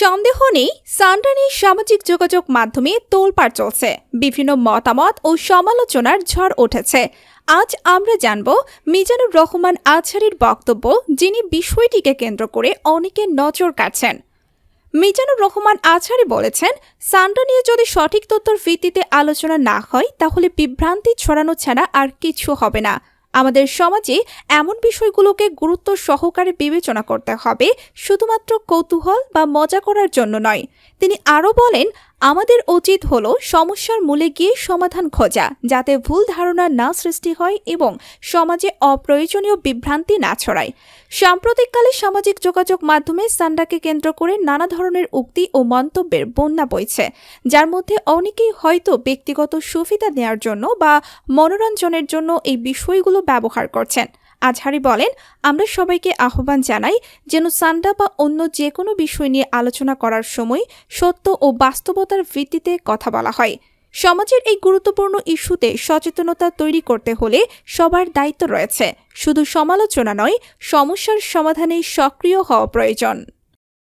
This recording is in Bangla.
সন্দেহ নেই সান্ডা সামাজিক যোগাযোগ মাধ্যমে তোলপাড় চলছে। বিভিন্ন মতামত ও সমালোচনার ঝড় উঠেছে। আজ আমরা জানব মিজানুর রহমান আজহারির বক্তব্য, যিনি বিষয়টিকে কেন্দ্র করে অনেকে নজর কাটছেন মিজানুর রহমান আজহারি বলেছেন সান্ডা নিয়ে যদি সঠিক তথ্যের ভিত্তিতে আলোচনা না হয়, তাহলে বিভ্রান্তি ছড়ানো ছাড়া আর কিছু হবে না। আমাদের সমাজে এমন বিষয়গুলোকে গুরুত্ব সহকারে বিবেচনা করতে হবে শুধুমাত্র কৌতূহল বা মজা করার জন্য নয়। তিনি আরও বলেন আমাদের উচিত হলো সমস্যার মূলে গিয়ে সমাধান খোঁজা, যাতে ভুল ধারণা না সৃষ্টি হয় এবং সমাজে অপ্রয়োজনীয় বিভ্রান্তি না ছড়ায়। সাম্প্রতিককালে সামাজিক যোগাযোগ মাধ্যমে সান্ডাকে কেন্দ্র করে নানা ধরনের উক্তি ও মন্তব্যের বন্যা বইছে, যার মধ্যে অনেকেই হয়তো ব্যক্তিগত সুবিধা নেওয়ার জন্য বা মনোরঞ্জনের জন্য এই বিষয়গুলো ব্যবহার করছেন। আজহারি বলেন, আমরা সবাইকে আহ্বান জানাই যেন সান্ডা বা অন্য যে কোনো বিষয় নিয়ে আলোচনা করার সময় সত্য ও বাস্তবতার ভিত্তিতে কথা বলা হয়। সমাজের এই গুরুত্বপূর্ণ ইস্যুতে সচেতনতা তৈরি করতে হলে সবার দায়িত্ব রয়েছে। শুধু সমালোচনা নয়, সমস্যার সমাধানে সক্রিয় হওয়া প্রয়োজন।